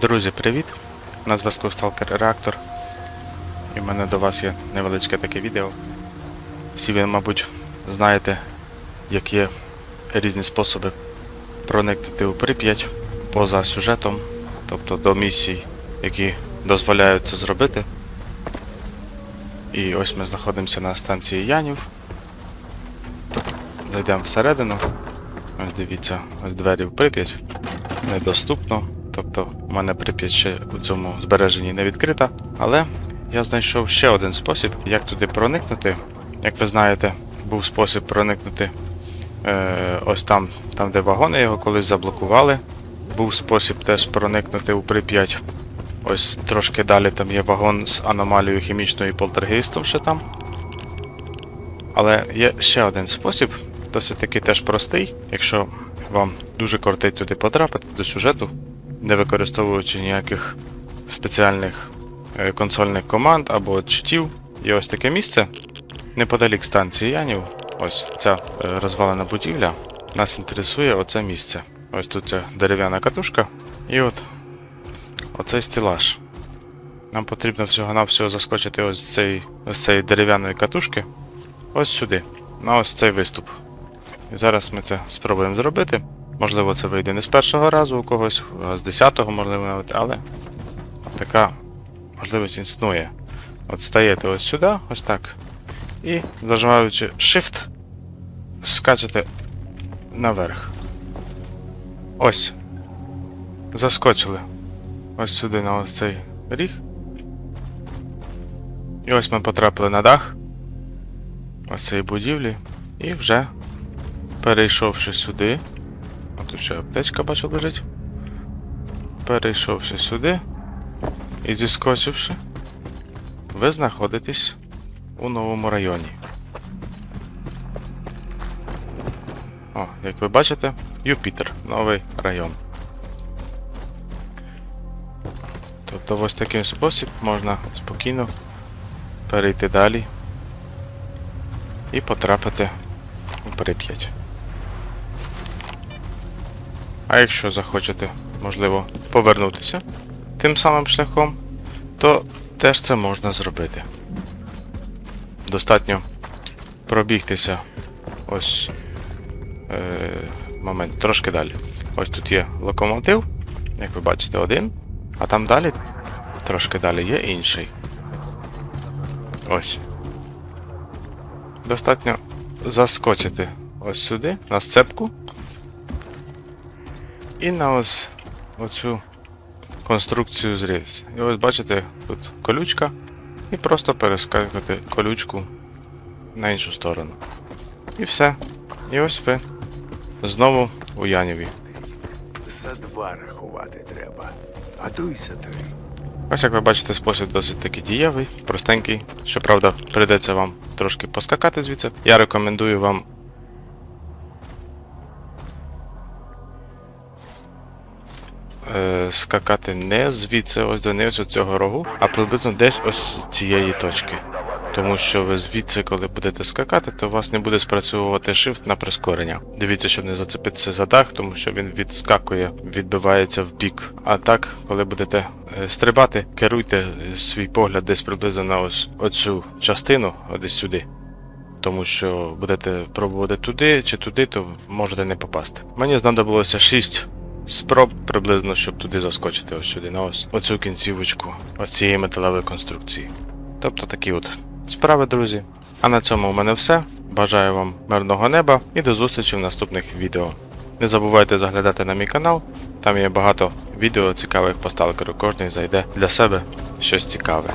Друзі, привіт! На зв'язку Stalker Reactor. І в мене до вас є невеличке таке відео. Всі ви, мабуть, знаєте, як є різні способи проникнути у Прип'ять поза сюжетом, тобто до місій, які дозволяють це зробити. І ось ми знаходимося на станції Янів. Зайдемо всередину. Ось дивіться, ось двері в Прип'ять. Недоступно. Тобто в мене Прип'ять ще у цьому збереженні не відкрита. Але я знайшов ще один спосіб, як туди проникнути. Як ви знаєте, був спосіб проникнути е, ось там, там, де вагони його колись заблокували. Був спосіб теж проникнути у Прип'ять. Ось трошки далі там є вагон з аномалією хімічною і полтергейстом ще там. Але є ще один спосіб, досить таки теж простий, якщо вам дуже кортить туди потрапити до сюжету, не використовуючи ніяких спеціальних е, консольних команд або читів. Є ось таке місце неподалік станції Янів. Ось ця е, розвалена будівля. Нас інтересує оце місце. Ось тут ця дерев'яна катушка. І от оцей стелаж. Нам потрібно всього-навсього заскочити ось з ось цієї дерев'яної катушки. Ось сюди, на ось цей виступ. І зараз ми це спробуємо зробити. Можливо, це вийде не з першого разу у когось, а з десятого, можливо, навіть, але така можливість існує. От стаєте ось сюди, ось так. І зажимаючи Shift, скачете наверх. Ось. Заскочили. Ось сюди на ось цей ріг. І ось ми потрапили на дах ось цієї будівлі. І вже перейшовши сюди. А тут ще аптечка бачу лежить. Перейшовши сюди і зіскочивши, ви знаходитесь у новому районі. О, як ви бачите, Юпітер, новий район. Тобто ось таким спосіб можна спокійно перейти далі і потрапити у Прип'ять. А якщо захочете, можливо, повернутися тим самим шляхом, то теж це можна зробити. Достатньо пробігтися ось е, момент, трошки далі. Ось тут є локомотив, як ви бачите, один, а там далі, трошки далі є інший. Ось. Достатньо заскочити ось сюди, на сцепку. І на ось оцю конструкцію з рельс. І ось бачите, тут колючка. І просто перескакувати колючку на іншу сторону. І все. І ось ви знову у Яніві. За два рахувати треба, а то й за три. Ось як ви бачите, спосіб досить таки дієвий, простенький. Щоправда, прийдеться вам трошки поскакати звідси. Я рекомендую вам. Е, скакати не звідси, ось до не ось цього рогу, а приблизно десь ось цієї точки. Тому що ви звідси, коли будете скакати, то у вас не буде спрацьовувати shift на прискорення. Дивіться, щоб не зацепитися за дах, тому що він відскакує, відбивається в бік. А так, коли будете е, стрибати, керуйте свій погляд десь приблизно на ось оцю частину, десь сюди. Тому що будете пробувати туди чи туди, то можете не попасти. Мені знадобилося 6 спроб приблизно, щоб туди заскочити ось сюди, на ось оцю кінцівочку ось цієї металевої конструкції. Тобто такі от справи, друзі. А на цьому у мене все. Бажаю вам мирного неба і до зустрічі в наступних відео. Не забувайте заглядати на мій канал, там є багато відео цікавих по сталкеру, кожен зайде для себе щось цікаве.